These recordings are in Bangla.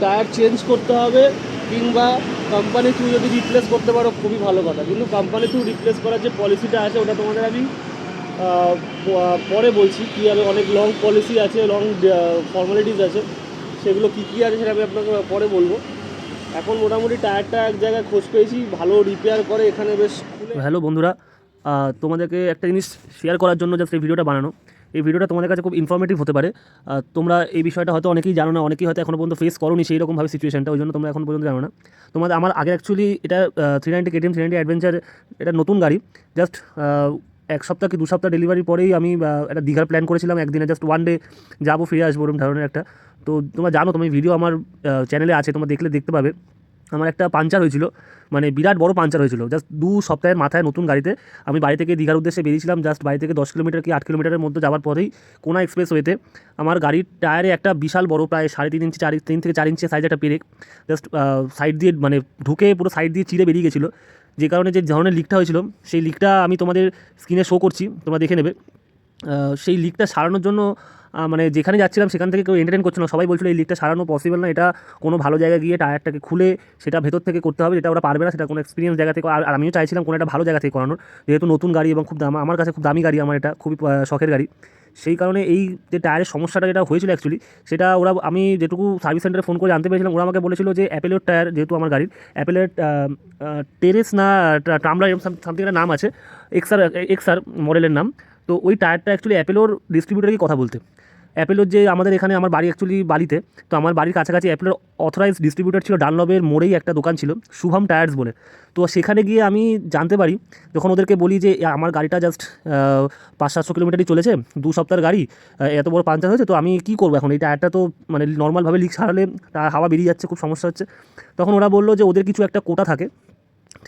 টায়ার চেঞ্জ করতে হবে, কিংবা কোম্পানি থ্রু যদি রিপ্লেস করতে পারো, খুবই ভালো কথা। কিন্তু কোম্পানি থ্রু রিপ্লেস করার যে পলিসিটা আছে, ওটা তোমাদের আমি পরে বলছি, কী হবে অনেক লং পলিসি আছে লং ফর্মালিটিস আছে, সেগুলো কী কী আছে সেটা আমি আপনাকে পরে বলব। এখন মোটামুটি টায়ারটা এক জায়গায় খোঁজ পেয়েছি, ভালো রিপেয়ার করে, এখানে বেশ হ্যালো বন্ধুরা তোমাদেরকে একটা জিনিস শেয়ার করার জন্য জাস্ট এই ভিডিওটা বানানো। এই ভিডিওটা তোমাদের কাছে খুব ইনফরমেটিভ হতে পারে। তোমরা এই বিষয়টা হয়তো অনেকেই জানো না, অনেকেই হয়তো এখনও পর্যন্ত ফেস করোনি সেই রকমভাবে সিচুয়েশনটা ওই জন্য তোমরা এখন পর্যন্ত জানো না। তোমাদের আমার আগে অ্যাকচুয়ালি এটা three ninety KTM three ninety adventure এটা নতুন গাড়ি। জাস্ট এক সপ্তাহ কি দু সপ্তাহ ডেলিভারি পরেই আমি একটা দীঘার প্ল্যান করেছিলাম, একদিনে জাস্ট ওয়ান ডে যাব, ফিরে আসব ওরকম ধরনের একটা। তো তোমরা জানো, তোমার ভিডিও আমার চ্যানেলে আছে, তোমরা দেখলে, দেখতে পাবে। আমার একটা পাঞ্চার হয়েছিল মানে বিরাট বড় পাঞ্চার হয়েছিল। জাস্ট দু সপ্তাহের মাথায় নতুন গাড়িতে আমি বাড়ি থেকে দীঘার উদ্দেশ্যে বেরিয়েছিলাম জাস্ট বাড়ি থেকে দশ কিলোমিটার কি আট কিলোমিটারের মধ্যে যাওয়ার পরেই কোনা এক্সপ্রেস ওয়েতে আমার গাড়ির টায়ারে একটা বিশাল বড় প্রায় সাড়ে তিন ইঞ্চি, চার তিন থেকে চার ইঞ্চি সাইজ একটা পেরেক জাস্ট সাইড দিয়ে মানে ঢুকে পুরো সাইড দিয়ে চিড়ে বেরিয়ে গেছিল। যে কারণে যে ধরনের লিকটা হয়েছিল, সেই লিকটা আমি তোমাদের স্ক্রিনে শো করছি, তোমরা দেখে নেবে। সেই লিকটা সারানোর জন্য মানে যেখানে যাচ্ছিলাম সেখান থেকে কেউ এন্টারটেন করছিল না। সবাই বলছিল, এই লিকটা সারানো পসিবল না। এটা কোনো ভালো জায়গায় গিয়ে টায়ারটাকে খুলে সেটা ভেতর থেকে করতে হবে, যেটা ওরা পারবে না, সেটা কোনো এক্সপিরিয়েন্স জায়গা থেকে আর আমিও চাইছিলাম কোনো একটা ভালো জায়গা থেকে করানোর, যেহেতু নতুন গাড়ি এবং খুব দাম, আমার কাছে খুব দামি গাড়ি, আমার এটা খুবই শখের গাড়ি। সেই কারণে এই যে টায়ারের সমস্যাটা যেটা হয়েছিল অ্যাকচুয়ালি সেটা ওরা, আমি যেটুকু সার্ভিস সেন্টারে ফোন করে জানতে পেরেছিলাম, ওরা আমাকে বলেছিল যে অ্যাপেলের টায়ার যেহেতু আমার গাড়ির অ্যাপেলের টেরেস না ট্রামলার এরকম সামথিং একটা নাম আছে এক্সার এক্সার মডেলের নাম। তো ওই টায়ারটা অ্যাকচুয়ালি অ্যাপেলোর ডিস্ট্রিবিউটারকে কথা বলতে। অ্যাপেলোর যে আমাদের এখানে আমার বাড়ি অ্যাকচুয়ালি বালিতে তো আমার বাড়ির কাছাকাছি অ্যাপেলোর অথরাইজ ডিস্ট্রিবিউটার ছিল ডানলবের মোড়েই একটা দোকান ছিল, শুভম টায়ার্স বলে। তো সেখানে গিয়ে আমি জানতে পারি, যখন ওদেরকে বলি যে আমার গাড়িটা জাস্ট পাঁচ সাতশো কিলোমিটারই চলেছে, দু সপ্তাহের গাড়ি এত বড় পাঞ্চার হয়েছে, তো আমি কী করব এখন? এই টায়ারটা তো মানে নর্মালভাবে লিক সারালে হাওয়া বেরিয়ে যাচ্ছে, খুব সমস্যা হচ্ছে। তখন ওরা বলল যে, ওদের কিছু একটা কোটা থাকে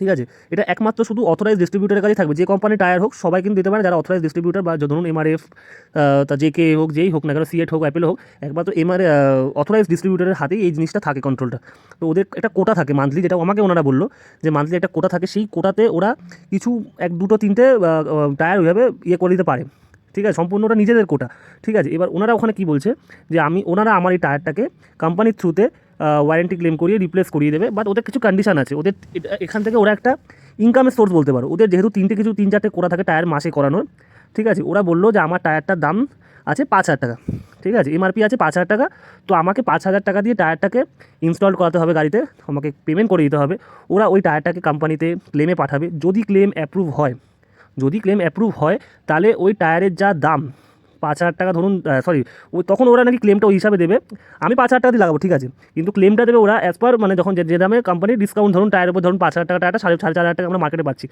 ঠিক আছে? এটা একমাত্র শুধু অথরাইজ ডিস্ট্রিবিউটারের কাছে থাকবে। যে কোম্পানি টায়ার হোক, সবাই কিন্তু দিতে পারে যারা অথরাইজ ডিস্ট্রিবিউটার বা ধরুন এমআরএফ তা যে কে হোক, যেই হোক না কেন সিএট হোক অ্যাপেল হোক, একমাত্র এমআর অথরাইজ ডিস্ট্রিবিউটারের হাতেই এই জিনিসটা থাকে কন্ট্রোলটা তো ওদের একটা কোটা থাকে মান্থলি যেটা আমাকে ওনারা বলল যে মান্থলি একটা কোটা থাকে, সেই কোটাতে ওরা কিছু এক, দুটো, তিনটে টায়ার ওইভাবে ইয়ে করে দিতে পারে। ঠিক আছে? সম্পূর্ণ ওটা নিজেদের কোটা। ঠিক আছে? এবার ওনারা ওখানে কি বলছে? যে আমি, ওনারা আমার এই টায়ারটাকে কোম্পানির থ্রুতে ওয়ারেন্টি ক্লেম করিয়ে রিপ্লেস করিয়ে দেবে। বাট ওদের কিছু কন্ডিশন আছে। ওদের এখান থেকে ওরা একটা ইনকামের সোর্স বলতে পারো। ওদের যেহেতু তিনটে কিছু, তিন চারটে করা থাকে টায়ার মাসে করানোর। ঠিক আছে? ওরা বলল যে আমার টায়ারটার দাম আছে পাঁচ হাজার টাকা। ঠিক আছে? এমআরপি আছে পাঁচ হাজার টাকা। তো আমাকে পাঁচ হাজার টাকা দিয়ে টায়ারটাকে ইনস্টল করাতে হবে গাড়িতে। আমাকে পেমেন্ট করে দিতে হবে। ওরা ওই টায়ারটাকে কোম্পানিতে ক্লেমে পাঠাবে। যদি ক্লেম অ্যাপ্রুভ হয়, যদি ক্লেম অ্যাপ্রুভ হয়, তাহলে ওই টায়ারের যা দাম পাঁচ হাজার টাকা ধরুন সরি ওই তখন ওরা নাকি ক্লেমটা ওই হিসাবে দেবে। আমি পাঁচ হাজার টাকা দিয়ে লাগাবো, ঠিক আছে। কিন্তু ক্লেমটা দেবে ওরা অ্যাজ পার মানে যখন যে দামে কোম্পানি ডিসকাউন্ট ধরুন টায়ারের উপর ধরুন পাঁচ হাজার টাকা টায়ারটা সাড়ে সাড়ে চার হাজার টাকা আমরা মার্কেটে পাচ্ছি।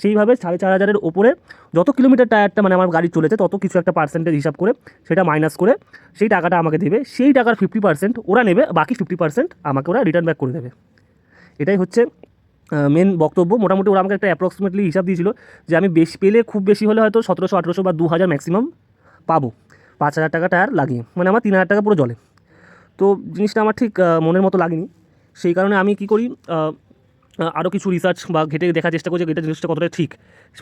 সেইভাবে সাড়ে চার হাজারের ওপরে যত কিলোমিটার টায়ারটা মানে আমার গাড়ি চলেছে, তত কিছু একটা পার্সেন্টেজ হিসাব করে সেটা মাইনাস করে সেই টাকাটা আমাকে দেবে। সেই টাকার ফিফটি পার্সেন্ট ওরা নেবে, বাকি ফিফটি পার্সেন্ট আমাকে ওরা রিটার্ন ব্যাক করে দেবে। এটাই হচ্ছে মেন বক্তব্য। মোটামুটি ওরা আমাকে একটা অ্যাপ্রক্সিমেটলি হিসাব দিয়েছিল যে আমি বেশি পেলে খুব বেশি হলে হয়তো সতেরোশো, আঠেরোশো বা দু হাজার ম্যাক্সিমাম পাবো। পাঁচ হাজার টাকাটা আর লাগিয়ে মানে আমার তিন হাজার টাকা পুরো জলে। তো জিনিসটা আমার ঠিক মনের মতো লাগেনি। সেই কারণে আমি কি করি আরও কিছু রিসার্চ বা ঘেটে দেখার চেষ্টা করছি যে এটা জিনিসটা কতটা ঠিক।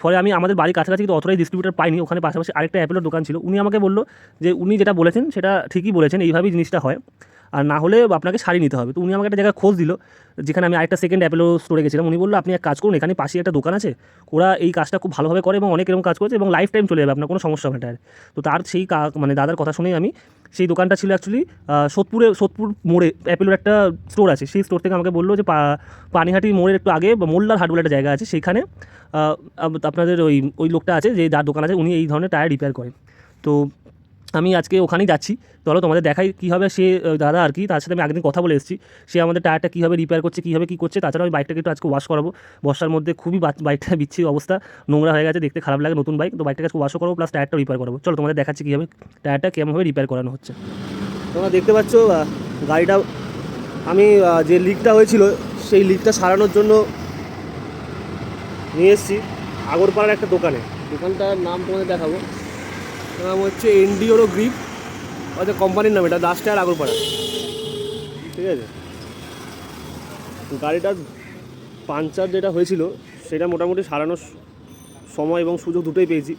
ফলে আমি আমাদের বাড়ির কাছাকাছি কিন্তু অতটাই ডিস্ট্রিবিউটার পাইনি। ওখানে পাশাপাশি আরেকটা অ্যাপেলের দোকান ছিল। উনি আমাকে বলল যে, উনি যেটা বলেছেন, সেটা ঠিকই বলেছেন। এইভাবেই জিনিসটা হয়। আর না হলে আপনাকে শাড়ি নিতে হবে। তো উনি আমাকে একটা জায়গায় খোঁজ দিল, যেখানে আমি আরেকটা সেকেন্ড অ্যাপেলো স্টোরে গেছিলাম। উনি বলল, আপনি এক কাজ করুন, এখানে পাশে একটা দোকান আছে। ওরা এই কাজটা খুব ভালোভাবে করে এবং অনেক এরকম কাজ করেছে এবং লাইফ টাইম চলে যাবে, আপনার কোনো সমস্যা হবে না তো তার সেই মানে দাদার কথা শুনেই আমি সেই দোকানটা ছিল অ্যাকচুয়ালি সোদপুরে, সোদপুর মোড়ে অ্যাপেলোর একটা স্টোর আছে। সেই স্টোর থেকে আমাকে বলল যে পানিহাটি মোড়ের একটু আগে বা মোল্লার হাট বলে একটা জায়গা আছে সেইখানে আপনাদের ওই ওই লোকটা আছে যে, যার দোকান আছে, উনি এই ধরনের টায়ার রিপেয়ার করেন। তো আমি আজকে ওখানেই যাচ্ছি। চলো তোমাদের দেখাই কীভাবে সে দাদা আর কি, তার সাথে আমি একদিন কথা বলে এসেছি। সে আমাদের টায়ারটা কীভাবে রিপেয়ার করছে, কীভাবে কী করছে, তাছাড়া আমি বাইকটাকে একটু আজকে ওয়াশ করাবো। বর্ষার মধ্যে খুবই বাইকটা বিচ্ছিরি অবস্থা, নোংরা হয়ে গেছে, দেখতে খারাপ লাগে নতুন বাইক তো বাইকটাকে আজকে ওয়াশও করব প্লাস টায়ারটা রিপেয়ার করব। চলো তোমাদের দেখাচ্ছি কীভাবে টায়ারটা কেমনভাবে রিপেয়ার করানো হচ্ছে। তোমরা দেখতে পাচ্ছ গাড়িটা, আমি যে লিকটা হয়েছিল, সেই লিকটা সারানোর জন্য নিয়ে এসেছি আগরপাড়ার একটা দোকানে। দোকানটার নাম তোমাদের দেখাবো। নাম হচ্ছে এনডিওরো গ্রিপ হয়তো কোম্পানির নাম এটা দাস টায়ার আগরপাড়া। ঠিক আছে? গাড়িটার পাঞ্চার যেটা হয়েছিল সেটা মোটামুটি সারানোর সময় এবং সুযোগ দুটোই পেয়েছি।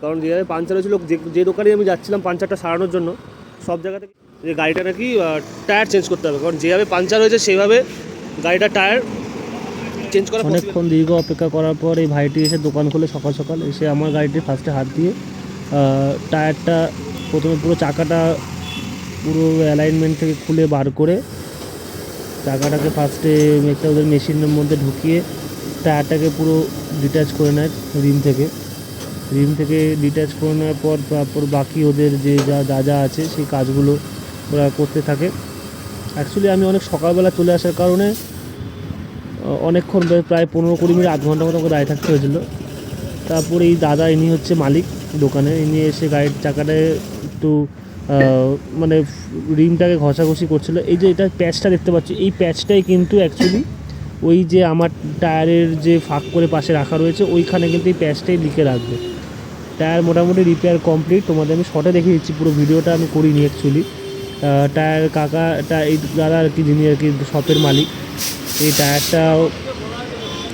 কারণ যেভাবে পাঞ্চার হয়েছিল যে যে দোকানে আমি যাচ্ছিলাম পাঞ্চারটা সারানোর জন্য সব জায়গা থেকে যে গাড়িটা নাকি টায়ার চেঞ্জ করতে হবে। কারণ যেভাবে পাঞ্চার হয়েছে সেভাবে গাড়িটা টায়ার চেঞ্জ করা অনেকক্ষণ দীর্ঘ অপেক্ষা করার পর এই ভাইটি এসে দোকান খুলে সকাল সকাল এসে আমার গাড়িটি ফার্স্টে হাত দিয়ে টায়ারটা প্রথমে পুরো চাকাটা পুরো অ্যালাইনমেন্ট থেকে খুলে বার করে চাকাটাকে ফার্স্টে একটা ওদের মেশিনের মধ্যে ঢুকিয়ে টায়ারটাকে পুরো ডিট্যাচ করে নেয় রিম থেকে। রিম থেকে ডিট্যাচ করে নেওয়ার পর তারপর বাকি ওদের যে যা যা যা আছে সেই কাজগুলো ওরা করতে থাকে। অ্যাকচুয়ালি আমি অনেক সকালবেলা চলে আসার কারণে অনেকক্ষণ, প্রায় পনেরো কুড়ি মিনিট, আধ ঘণ্টা মতো দাঁড়িয়ে থাকতে হয়েছিল। তারপরে এই দাদা ইনি হচ্ছে মালিক দোকানে। ইনি এসে গাড়ির চাকাটায় একটু মানে রিমটাকে ঘষাঘষি করছিল। এই যে এটা প্যাচটা দেখতে পাচ্ছি, এই প্যাচটাই কিন্তু অ্যাকচুয়ালি ওই যে আমার টায়ারের যে ফাঁক করে পাশে রাখা রয়েছে, ওইখানে কিন্তু এই প্যাচটাই লিখে রাখবে। টায়ার মোটামুটি রিপেয়ার কমপ্লিট তোমাদের আমি শর্টে দেখে দিচ্ছি, পুরো ভিডিওটা আমি করিনি অ্যাকচুয়ালি টায়ার কাকাটা এই দাদা আর কি, যিনি আর কি শপের মালিক, এই টায়ারটা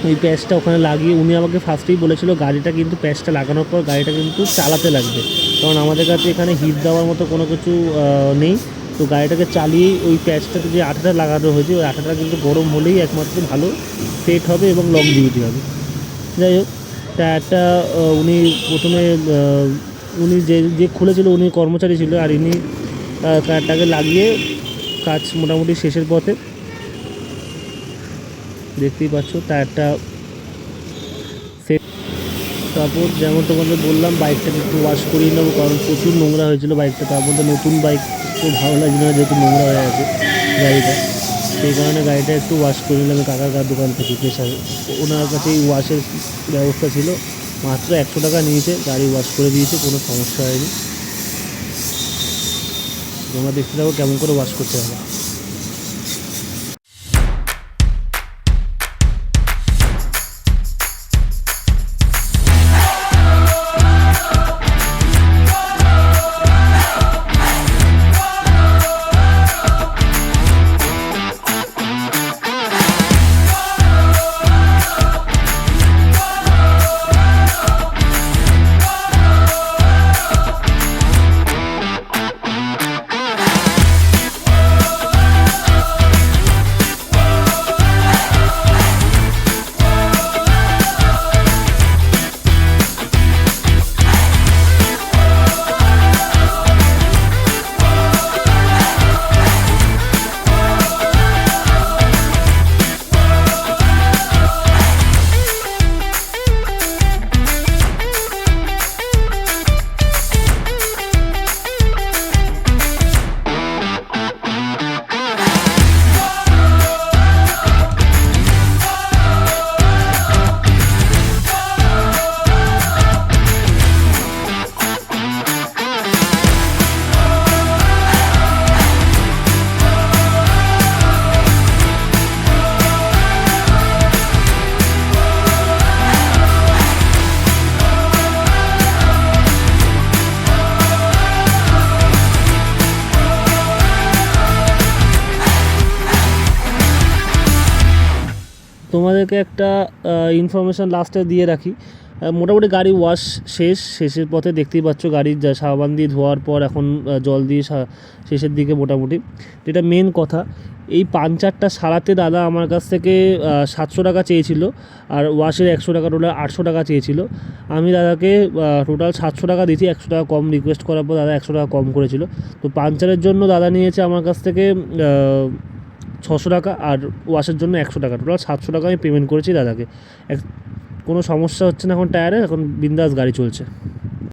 ওই প্যাচটা ওখানে লাগিয়ে উনি আমাকে ফার্স্টেই বলেছিল গাড়িটা কিন্তু প্যাচটা লাগানোর পর গাড়িটা কিন্তু চালাতে লাগবে। কারণ আমাদের কাছে এখানে হিট দেওয়ার মতো কোনো কিছু নেই। তো গাড়িটাকে চালিয়েই ওই প্যাচটাতে যে আঠাটা লাগানো হয়েছে, ওই আঠাটা কিন্তু গরম হলেই একমাত্র ভালো সেট হবে এবং লং ডিউটি হবে। যাই হোক টায়ারটা উনি প্রথমে উনি যে যে খুলেছিল উনি কর্মচারী ছিল আর ইনি টায়ারটাকে লাগিয়ে কাজ মোটামুটি শেষের পথে দেখতেই পাচ্ছ টায়ারটা সেট তারপর যেমন তোমাদের বললাম বাইকটাকে একটু ওয়াশ করিয়ে নেব, কারণ প্রচুর নোংরা হয়েছিল বাইকটা তার মধ্যে নতুন বাইক তো ভালো লাগছে না, যেহেতু নোংরা হয়ে আছে গাড়িটা। সেই কারণে গাড়িটা একটু ওয়াশ করে নিলাম, কাকার কার দোকান থেকে। পেশায় ওনার কাছে এই ওয়াশের ব্যবস্থা ছিল, মাত্র একশো টাকা নিয়েছে, গাড়ি ওয়াশ করে দিয়েছে, কোনো সমস্যা হয়নি। তোমরা দেখতে থাকো কেমন করে ওয়াশ করতে হবে। তোমাদেরকে একটা ইনফরমেশান লাস্টে দিয়ে রাখি। মোটামুটি গাড়ি ওয়াশ শেষ, শেষের পথে দেখতেই পাচ্ছ গাড়ির যা সাবান দিয়ে ধোয়ার পর এখন জল দিয়ে শেষের দিকে মোটামুটি। যেটা মেন কথা, এই পাঞ্চারটা সারাতে দাদা আমার কাছ থেকে সাতশো টাকা চেয়েছিল আর ওয়াশের একশো টাকা টোটাল আটশো টাকা চেয়েছিল। আমি দাদাকে টোটাল সাতশো টাকা দিয়েছি, একশো টাকা কম রিকোয়েস্ট করার পর দাদা একশো টাকা কম করেছিল। তো পাঞ্চারের জন্য দাদা নিয়েছে আমার কাছ থেকে ছশো টাকা আর ওয়াশের জন্য একশো টাকা। টোটাল সাতশো টাকা আমি পেমেন্ট করেছি দাদাকে। এক কোনো সমস্যা হচ্ছে না এখন টায়ারে এখন বিন্দাস গাড়ি চলছে।